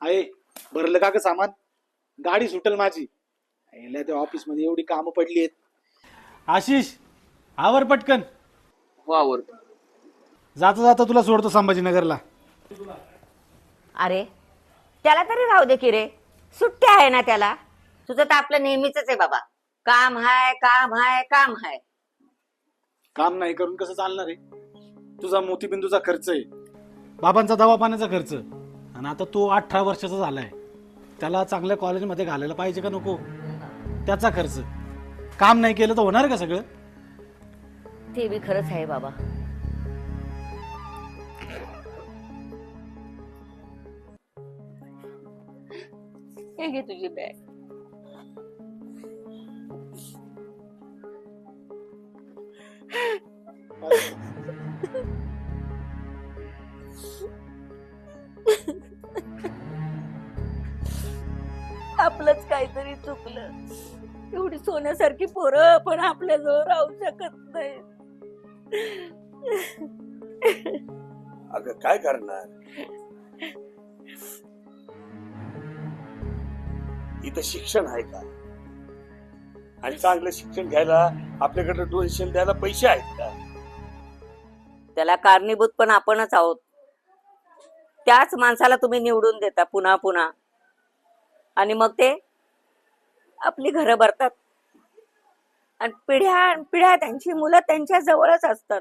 आहे भरलं का ग सामान? गाडी सुटल माझी. त्या ऑफिसमध्ये एवढी कामं पडली आहेत. आशिष आवर पटकन. वावर जाता जाता तुला सोडतो संभाजीनगरला. अरे त्याला तरी राहू दे की रे. सुट्टी आहे ना त्याला. तुझं तर आपलं नेहमीच आहे बाबा. काम हाय काम हाय काम हाय. काम नाही करून कसं चालणार आहे? तुझा मोतीबिंदूचा खर्च आहे. बाबांचा दवाखान्याचा खर्च. आणि आता तो अठरा वर्षाचा झालाय. त्याला चांगल्या कॉलेजमध्ये घालायला पाहिजे का नको? त्याचा खर्च. काम नाही केलं तर होणार का सगळं? ते बी खरंच आहे बाबा. हे घे तुझी बॅग आपलंच काहीतरी चुकलं. एवढी सोन्यासारखी पोरं पण आपल्या जवळ राहू शकत नाही. अगं काय करणार? इथं शिक्षण आहे का? आणि चांगलं शिक्षण घ्यायला आपल्याकडे डोनेशन द्यायला पैसे आहेत का? त्याला कारणीभूत पण आपणच आहोत. त्याच माणसाला तुम्ही निवडून देता पुन्हा पुन्हा. आणि मग ते आपली घरं भरतात. आणि पिढ्या पिढ्या त्यांची मुलं त्यांच्या जवळच असतात.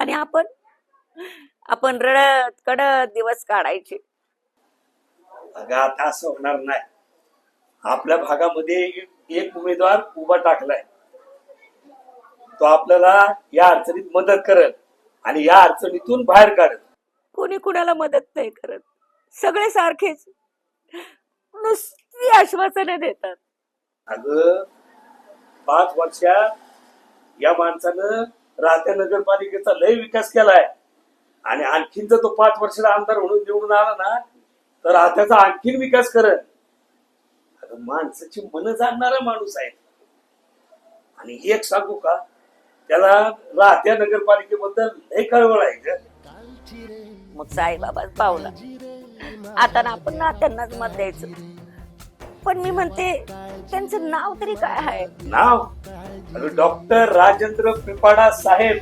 आणि आपण आपण रडत कडत दिवस काढायचे. अगं आता असं होणार नाही. आपल्या भागामध्ये एक उमेदवार उभा टाकलाय. तो आपल्याला या अडचणीत मदत करत आणि या अडचणीतून बाहेर काढत. कोणी कुणाला मदत नाही करत. सगळे सारखेच. नुसती आश्वासने देतात. अगं पाच वर्षा या माणसानं राहत्या नगरपालिकेचा लय विकास केलाय. आणि आणखीन जर तो पाच वर्षाचा आमदार म्हणून निवडून आला ना तर राहत्याचा आणखीन विकास करत अगं माणसाची मन जाणणारा माणूस आहे. आणि एक सांगू का? त्याला राहत्या नगरपालिकेबद्दल लय कळवळ आहे मग साईबाबाच पावला आता ना आपण ना त्यांनाच मत द्यायचं. पण मी म्हणते त्यांचं नाव तरी काय आहे? नाव? डॉक्टर राजेंद्र पिपाडा साहेब.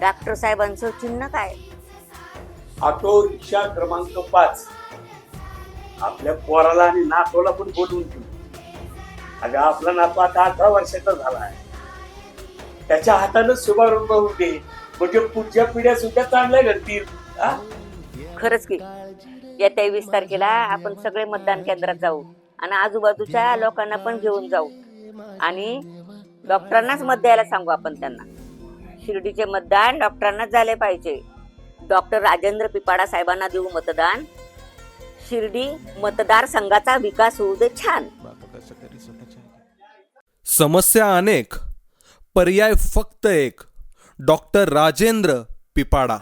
डॉक्टर साहेबांचं चिन्ह काय? ऑटो रिक्षा क्रमांक पाच. आपल्या पोराला आणि नातवाला पण बोलवून घेऊ अगं आपला नातू आता अठरा वर्षाचा झाला आहे. त्याच्या हातानं शुभारंभ होऊ दे. म्हणजे पुढच्या पिढ्या सुद्धा चांगल्या घडतील. हा? खरंच की. येत्या वीस तारखेला आपण सगळे मतदान केंद्रात जाऊ आणि आजूबाजूच्या लोकांना पण घेऊन जाऊ. आणि डॉक्टरांनाच मत द्यायला सांगू आपण त्यांना. शिर्डीचे मतदान डॉक्टरांनाच झाले पाहिजे. डॉक्टर राजेंद्र पिपाडा साहेबांना देऊ मतदान. शिर्डी मतदारसंघाचा विकास होऊ दे छान. समस्या अनेक. पर्याय फक्त एक. डॉक्टर राजेंद्र पिपाडा.